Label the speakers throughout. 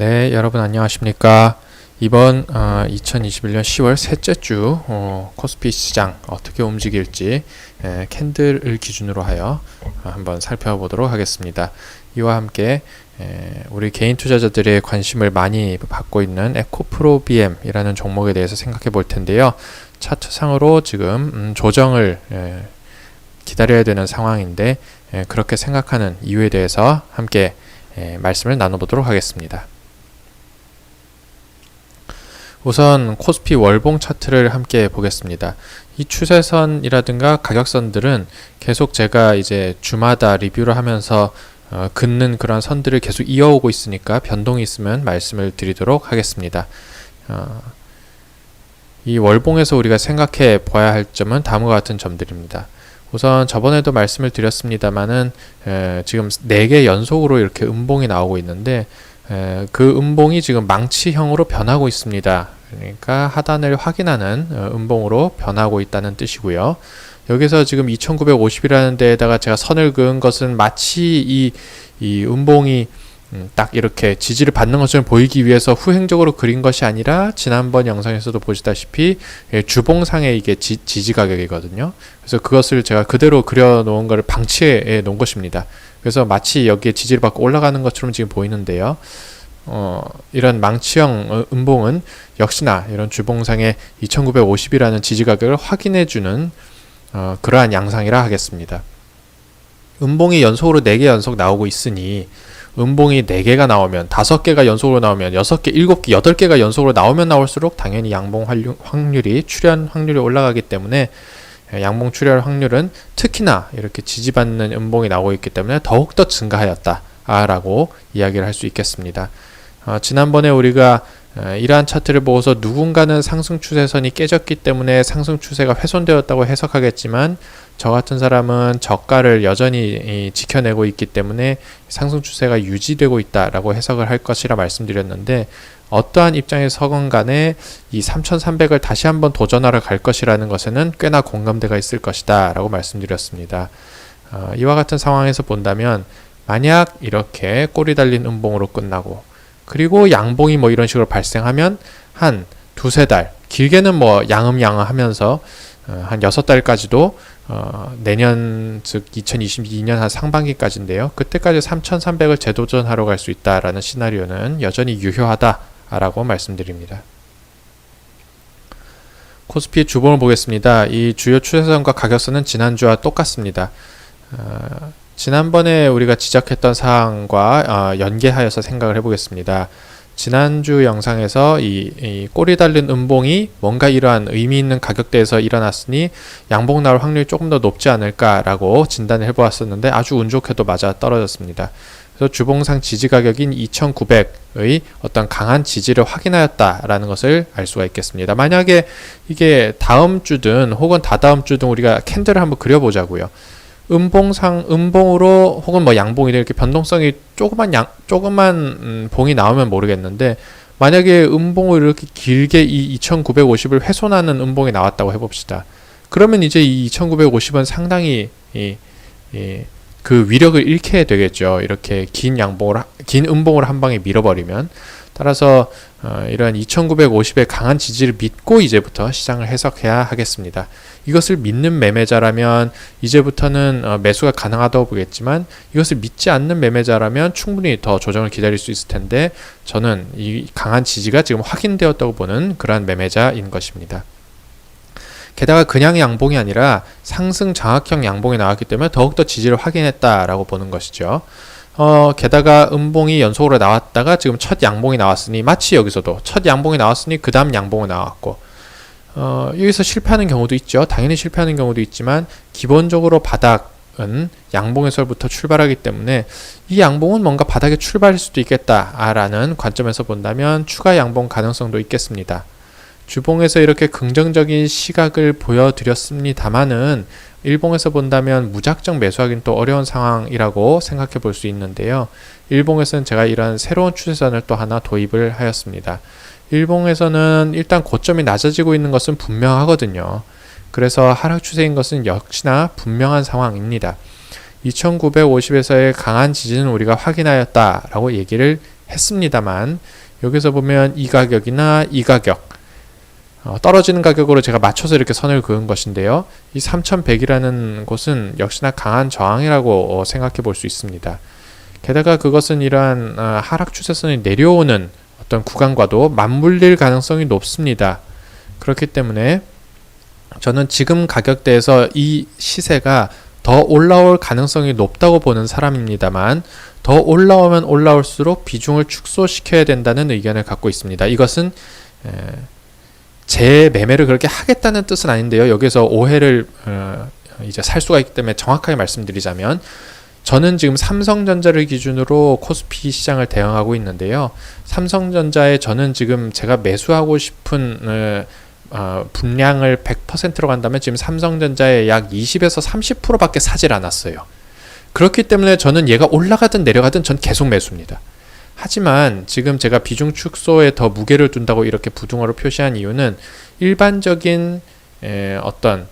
Speaker 1: 네, 여러분 안녕하십니까? 이번 어, 2021년 10월 셋째 주 어, 코스피 시장 어떻게 움직일지 에, 캔들을 기준으로 하여 어, 한번 살펴보도록 하겠습니다. 이와 함께 에, 우리 개인 투자자들의 관심을 많이 받고 있는 에코프로 BM이라는 종목에 대해서 생각해 볼 텐데요. 차트상으로 지금 음, 조정을 에, 기다려야 되는 상황인데 에, 그렇게 생각하는 이유에 대해서 함께 에, 말씀을 나눠보도록 하겠습니다. 우선 코스피 월봉 차트를 함께 보겠습니다. 이 추세선이라든가 가격선들은 계속 제가 이제 주마다 리뷰를 하면서 어, 긋는 그런 선들을 계속 이어오고 있으니까 변동이 있으면 말씀을 드리도록 하겠습니다. 어, 이 월봉에서 우리가 생각해 봐야 할 점은 다음과 같은 점들입니다. 우선 저번에도 말씀을 드렸습니다만은 에, 지금 4개 연속으로 이렇게 음봉이 나오고 있는데 에, 그 음봉이 지금 망치형으로 변하고 있습니다. 그러니까 하단을 확인하는 어, 음봉으로 변하고 있다는 뜻이고요. 여기서 지금 2950이라는 데에다가 제가 선을 그은 것은 마치 이, 이 음봉이 음, 딱 이렇게 지지를 받는 것처럼 보이기 위해서 후행적으로 그린 것이 아니라 지난번 영상에서도 보시다시피 예, 주봉상의 이게 지, 지 가격이거든요. 그래서 그것을 제가 그대로 그려 놓은 것을 방치해 놓은 것입니다. 그래서 마치 여기에 지지를 받고 올라가는 것처럼 지금 보이는데요. 어, 이런 망치형 어, 음봉은 역시나 이런 주봉상의 2950이라는 지지 가격을 확인해 주는 어, 그러한 양상이라 하겠습니다. 음봉이 연속으로 4개 연속 나오고 있으니 음봉이 4개가 나오면 5개가 연속으로 나오면 6개, 7개, 8개가 연속으로 나오면 나올수록 당연히 양봉 확률이 출현 확률이 올라가기 때문에 양봉 출현 확률은 특히나 이렇게 지지받는 음봉이 나오고 있기 때문에 더욱더 증가하였다라고 이야기를 할 수 있겠습니다. 어, 지난번에 우리가 어, 이러한 차트를 보고서 누군가는 상승 추세선이 깨졌기 때문에 상승 추세가 훼손되었다고 해석하겠지만 저 같은 사람은 저가를 여전히 지켜내고 있기 때문에 상승 추세가 유지되고 있다라고 해석을 할 것이라 말씀드렸는데 어떠한 입장에 서건 간에 이 3300을 다시 한번 도전하러 갈 것이라는 것에는 꽤나 공감대가 있을 것이다 라고 말씀드렸습니다. 어, 이와 같은 상황에서 본다면 만약 이렇게 꼬리 달린 음봉으로 끝나고 그리고 양봉이 뭐 이런 식으로 발생하면 한 두세 달, 길게는 뭐 양음양음 하면서 어, 한 여섯 달까지도 어, 내년 즉 2022년 한 상반기까지인데요. 그때까지 3,300을 재도전하러 갈 수 있다라는 시나리오는 여전히 유효하다라고 말씀드립니다. 코스피 주봉을 보겠습니다. 이 주요 추세선과 가격선은 지난주와 똑같습니다. 어, 지난번에 우리가 지적했던 사항과 어, 연계하여서 생각을 해보겠습니다. 지난주 영상에서 이, 이, 꼬리 달린 음봉이 뭔가 이러한 의미 있는 가격대에서 일어났으니 양봉 나올 확률이 조금 더 높지 않을까라고 진단을 해보았었는데 아주 운 좋게도 맞아 떨어졌습니다. 그래서 주봉상 지지 가격인 2,900의 어떤 강한 지지를 확인하였다라는 것을 알 수가 있겠습니다. 만약에 이게 다음 주든 혹은 다다음 주든 우리가 캔들을 한번 그려보자고요. 음봉상 음봉으로 혹은 뭐 양봉이 이렇게 변동성이 조그만 양 조그만 음, 봉이 나오면 모르겠는데 만약에 음봉을 이렇게 길게 이 2950을 훼손하는 음봉이 나왔다고 해봅시다. 그러면 이제 이 2950은 상당히 이, 이, 그 위력을 잃게 되겠죠. 이렇게 긴 양봉을 긴 음봉을 한 방에 밀어버리면 따라서 어, 이러한 2950의 강한 지지를 믿고 이제부터 시장을 해석해야 하겠습니다. 이것을 믿는 매매자라면 이제부터는 어, 매수가 가능하다고 보겠지만 이것을 믿지 않는 매매자라면 충분히 더 조정을 기다릴 수 있을 텐데 저는 이 강한 지지가 지금 확인되었다고 보는 그러한 매매자인 것입니다. 게다가 그냥 양봉이 아니라 상승 장악형 양봉이 나왔기 때문에 더욱더 지지를 확인했다라고 보는 것이죠. 어, 게다가 음봉이 연속으로 나왔다가 지금 첫 양봉이 나왔으니 마치 여기서도 첫 양봉이 나왔으니 그 다음 양봉이 나왔고 어, 여기서 실패하는 경우도 있죠. 당연히 실패하는 경우도 있지만 기본적으로 바닥은 양봉에서부터 출발하기 때문에 이 양봉은 뭔가 바닥에 출발할 수도 있겠다라는 관점에서 본다면 추가 양봉 가능성도 있겠습니다. 주봉에서 이렇게 긍정적인 시각을 보여드렸습니다만은 일봉에서 본다면 무작정 매수하기는 또 어려운 상황이라고 생각해 볼 수 있는데요. 일봉에서는 제가 이런 새로운 추세선을 또 하나 도입을 하였습니다. 일봉에서는 일단 고점이 낮아지고 있는 것은 분명하거든요. 그래서 하락 추세인 것은 역시나 분명한 상황입니다. 2950에서의 강한 지지는 우리가 확인하였다라고 얘기를 했습니다만 여기서 보면 이 가격이나 이 가격 어, 떨어지는 가격으로 제가 맞춰서 이렇게 선을 그은 것인데요. 이 3100이라는 곳은 역시나 강한 저항이라고 어, 생각해 볼 수 있습니다. 게다가 그것은 이러한 어, 하락 추세선이 내려오는 어떤 구간과도 맞물릴 가능성이 높습니다. 그렇기 때문에 저는 지금 가격대에서 이 시세가 더 올라올 가능성이 높다고 보는 사람입니다만 더 올라오면 올라올수록 비중을 축소시켜야 된다는 의견을 갖고 있습니다. 이것은 에, 제 매매를 그렇게 하겠다는 뜻은 아닌데요. 여기서 오해를 어, 이제 살 수가 있기 때문에 정확하게 말씀드리자면 저는 지금 삼성전자를 기준으로 코스피 시장을 대응하고 있는데요. 삼성전자에 저는 지금 제가 매수하고 싶은 어, 어, 분량을 100%로 간다면 지금 삼성전자의 약 20에서 30%밖에 사질 않았어요. 그렇기 때문에 저는 얘가 올라가든 내려가든 전 계속 매수입니다. 하지만 지금 제가 비중 축소에 더 무게를 둔다고 이렇게 부등호로 표시한 이유는 일반적인 에, 어떤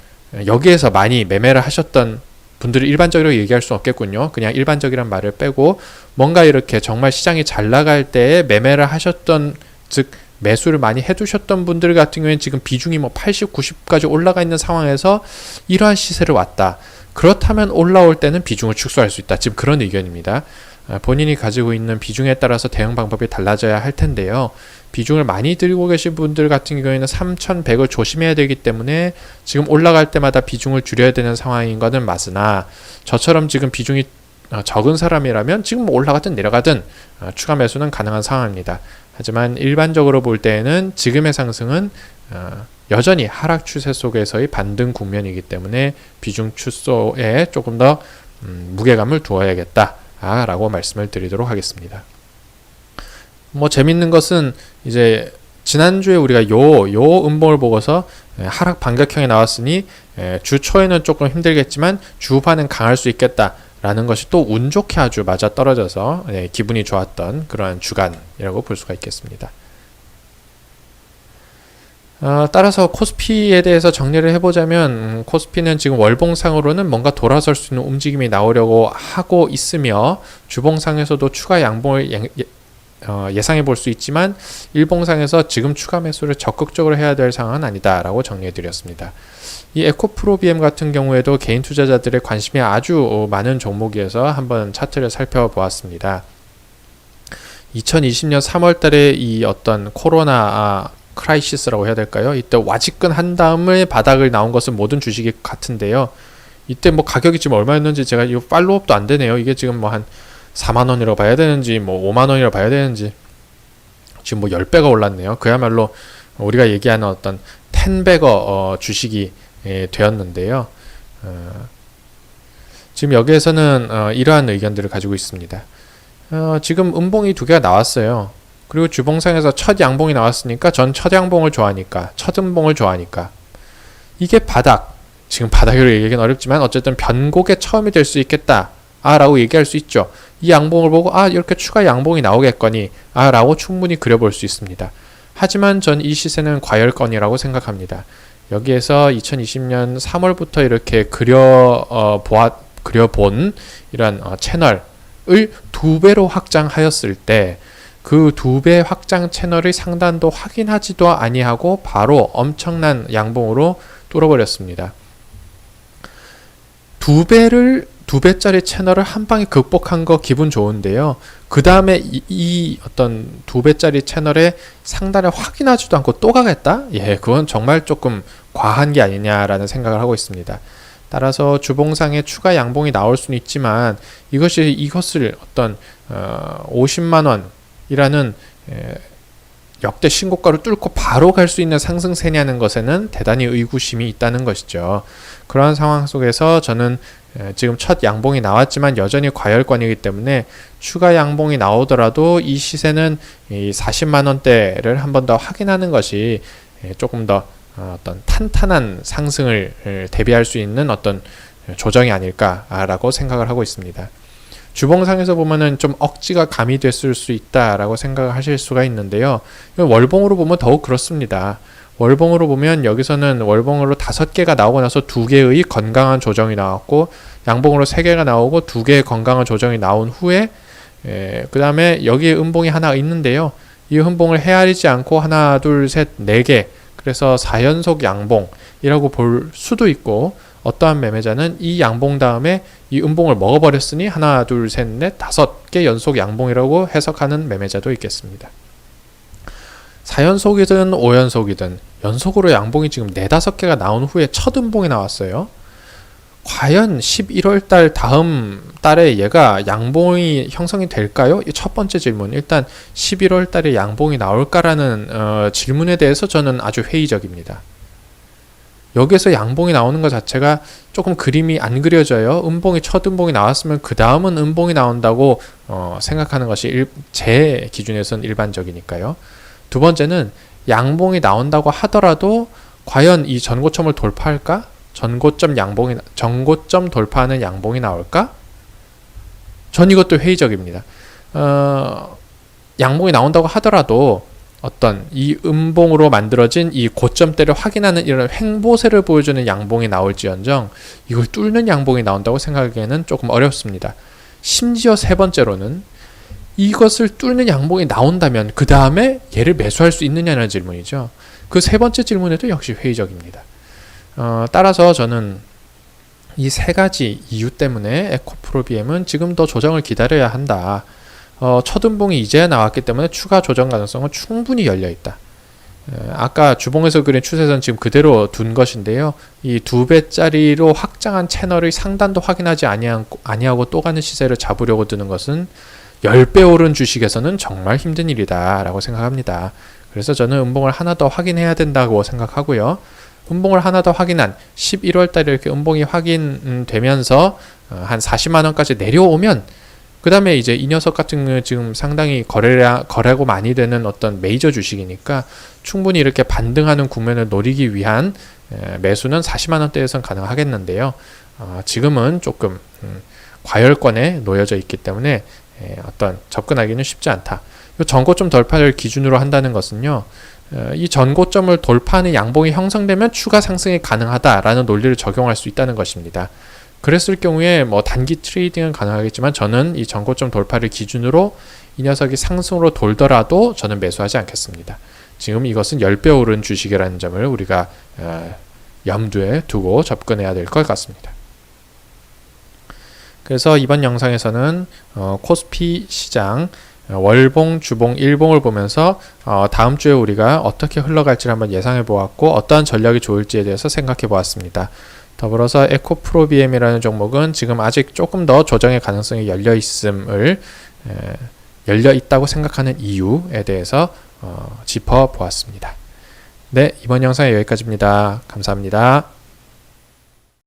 Speaker 1: 여기에서 많이 매매를 하셨던 분들을 일반적으로 얘기할 수 없겠군요. 그냥 일반적이란 말을 빼고 뭔가 이렇게 정말 시장이 잘 나갈 때에 매매를 하셨던 즉 매수를 많이 해두셨던 분들 같은 경우에는 지금 비중이 뭐 80, 90까지 올라가 있는 상황에서 이러한 시세를 왔다. 그렇다면 올라올 때는 비중을 축소할 수 있다. 지금 그런 의견입니다. 아, 본인이 가지고 있는 비중에 따라서 대응 방법이 달라져야 할 텐데요. 비중을 많이 들고 계신 분들 같은 경우에는 3,100을 조심해야 되기 때문에 지금 올라갈 때마다 비중을 줄여야 되는 상황인 것은 맞으나 저처럼 지금 비중이 어, 적은 사람이라면 지금 뭐 올라가든 내려가든 어, 추가 매수는 가능한 상황입니다. 하지만 일반적으로 볼 때에는 지금의 상승은 어, 여전히 하락 추세 속에서의 반등 국면이기 때문에 비중 축소에 조금 더 음, 무게감을 두어야겠다. 아, 라고 말씀을 드리도록 하겠습니다. 뭐 재밌는 것은 이제 지난주에 우리가 요, 요 음봉을 보고서 예, 하락 반격형이 나왔으니 예, 주 초에는 조금 힘들겠지만 주 후반은 강할 수 있겠다. 라는 것이 또 운 좋게 아주 맞아 떨어져서 예, 기분이 좋았던 그러한 주간이라고 볼 수가 있겠습니다. 어, 따라서 코스피에 대해서 정리를 해보자면 음, 코스피는 지금 월봉상으로는 뭔가 돌아설 수 있는 움직임이 나오려고 하고 있으며 주봉상에서도 추가 양봉을 예, 어, 예상해 볼 수 있지만 일봉상에서 지금 추가 매수를 적극적으로 해야 될 상황은 아니다라고 정리해 드렸습니다. 이 에코프로비엠 같은 경우에도 개인 투자자들의 관심이 아주 많은 종목이어서 한번 차트를 살펴보았습니다. 2020년 3월 달에 이 어떤 코로나 크라이시스라고 해야 될까요? 이때 와직근 한 다음에 바닥을 나온 것은 모든 주식이 같은데요. 이때 뭐 가격이 지금 얼마였는지 제가 이거 팔로우업도 안 되네요. 이게 지금 뭐 한 4만 원이라고 봐야 되는지 뭐 5만 원이라고 봐야 되는지 지금 뭐 10배가 올랐네요. 그야말로 우리가 얘기하는 어떤 10배거 어, 주식이 예, 되었는데요. 어, 지금 여기에서는 어, 이러한 의견들을 가지고 있습니다. 어, 지금 음봉이 두 개가 나왔어요. 그리고 주봉상에서 첫 양봉이 나왔으니까 전 첫 양봉을 좋아하니까 첫 음봉을 좋아하니까 이게 바닥 지금 바닥으로 얘기하기는 어렵지만 어쨌든 변곡의 처음이 될 수 있겠다 아 라고 얘기할 수 있죠 이 양봉을 보고 아 이렇게 추가 양봉이 나오겠거니 아 라고 충분히 그려볼 수 있습니다 하지만 전 이 시세는 과열건이라고 생각합니다 여기에서 2020년 3월부터 이렇게 그려 어, 보아 그려본 이런 어, 채널을 두 배로 확장하였을 때 그 두 배 확장 채널의 상단도 확인하지도 아니하고 바로 엄청난 양봉으로 뚫어버렸습니다. 두 배를 두 배짜리 채널을 한 방에 극복한 거 기분 좋은데요. 그 다음에 이, 이, 어떤 두 배짜리 채널의 상단을 확인하지도 않고 또 가겠다? 예, 그건 정말 조금 과한 게 아니냐라는 생각을 하고 있습니다. 따라서 주봉상에 추가 양봉이 나올 수는 있지만 이것이 이것을 어떤 어, 50만 원 이라는 역대 신고가를 뚫고 바로 갈 수 있는 상승세냐는 것에는 대단히 의구심이 있다는 것이죠. 그러한 상황 속에서 저는 지금 첫 양봉이 나왔지만 여전히 과열권이기 때문에 추가 양봉이 나오더라도 이 시세는 40만 원대를 한 번 더 확인하는 것이 조금 더 어, 어떤 탄탄한 상승을 대비할 수 있는 어떤 조정이 아닐까라고 생각을 하고 있습니다. 주봉상에서 보면은 좀 억지가 가미됐을 수 있다라고 생각을 하실 수가 있는데요. 월봉으로 보면 더욱 그렇습니다. 월봉으로 보면 여기서는 월봉으로 다섯 개가 나오고 나서 두 개의 건강한 조정이 나왔고 양봉으로 세 개가 나오고 두 개의 건강한 조정이 나온 후에 예, 그 다음에 여기에 음봉이 하나 있는데요. 이 음봉을 헤아리지 않고 하나, 둘, 셋, 네 개. 그래서 4연속 양봉이라고 볼 수도 있고 어떠한 매매자는 이 양봉 다음에 이 음봉을 먹어버렸으니 하나, 둘, 셋, 넷, 다섯 개 연속 양봉이라고 해석하는 매매자도 있겠습니다. 4연속이든 5연속이든 연속으로 양봉이 지금 4, 5개가 나온 후에 첫 음봉이 나왔어요. 과연 11월 달 다음 달에 얘가 양봉이 형성이 될까요? 이 첫 번째 질문. 일단 11월 달에 양봉이 나올까라는 어, 질문에 대해서 저는 아주 회의적입니다. 여기서 양봉이 나오는 것 자체가 조금 그림이 안 그려져요. 음봉이 첫 음봉이 나왔으면 그 다음은 음봉이 나온다고 어, 생각하는 것이 일, 제 기준에서는 일반적이니까요. 두 번째는 양봉이 나온다고 하더라도 과연 이 전고점을 돌파할까? 전고점 양봉이 전고점 돌파하는 양봉이 나올까? 전 이것도 회의적입니다. 어, 양봉이 나온다고 하더라도 어떤 이 음봉으로 만들어진 이 고점대를 확인하는 이런 횡보세를 보여주는 양봉이 나올지언정 이걸 뚫는 양봉이 나온다고 생각하기에는 조금 어렵습니다. 심지어 세 번째로는 이것을 뚫는 양봉이 나온다면 그 다음에 얘를 매수할 수 있느냐는 질문이죠. 그 세 번째 질문에도 역시 회의적입니다. 어, 따라서 저는 이 세 가지 이유 때문에 에코프로비엠은 지금 더 조정을 기다려야 한다. 어, 첫 음봉이 이제 나왔기 때문에 추가 조정 가능성은 충분히 열려 있다. 에, 아까 주봉에서 그린 추세선 지금 그대로 둔 것인데요. 이 두 배짜리로 확장한 채널의 상단도 확인하지 아니하고, 또 가는 시세를 잡으려고 드는 것은 10배 오른 주식에서는 정말 힘든 일이다 라고 생각합니다. 그래서 저는 음봉을 하나 더 확인해야 된다고 생각하고요. 음봉을 하나 더 확인한 11월 달에 이렇게 음봉이 확인되면서 어, 한 40만 원까지 내려오면 그 다음에 이제 이 녀석 같은 경우 지금 상당히 거래량, 거래고 많이 되는 어떤 메이저 주식이니까 충분히 이렇게 반등하는 국면을 노리기 위한 에, 매수는 40만 원대에선 가능하겠는데요. 어, 지금은 조금 음, 과열권에 놓여져 있기 때문에 에, 어떤 접근하기는 쉽지 않다. 이 전고점 돌파를 기준으로 한다는 것은요. 어, 이 전고점을 돌파하는 양봉이 형성되면 추가 상승이 가능하다라는 논리를 적용할 수 있다는 것입니다. 그랬을 경우에 뭐 단기 트레이딩은 가능하겠지만 저는 이 전고점 돌파를 기준으로 이 녀석이 상승으로 돌더라도 저는 매수하지 않겠습니다. 지금 이것은 10배 오른 주식이라는 점을 우리가 어, 염두에 두고 접근해야 될 것 같습니다. 그래서 이번 영상에서는 어, 코스피 시장 어, 월봉, 주봉, 일봉을 보면서 어, 다음 주에 우리가 어떻게 흘러갈지를 한번 예상해 보았고 어떠한 전략이 좋을지에 대해서 생각해 보았습니다. 더불어서 에코프로비엠이라는 종목은 지금 아직 조금 더 조정의 가능성이 열려 있음을 에, 열려 있다고 생각하는 이유에 대해서 어, 짚어 보았습니다. 네, 이번 영상 여기까지입니다. 감사합니다.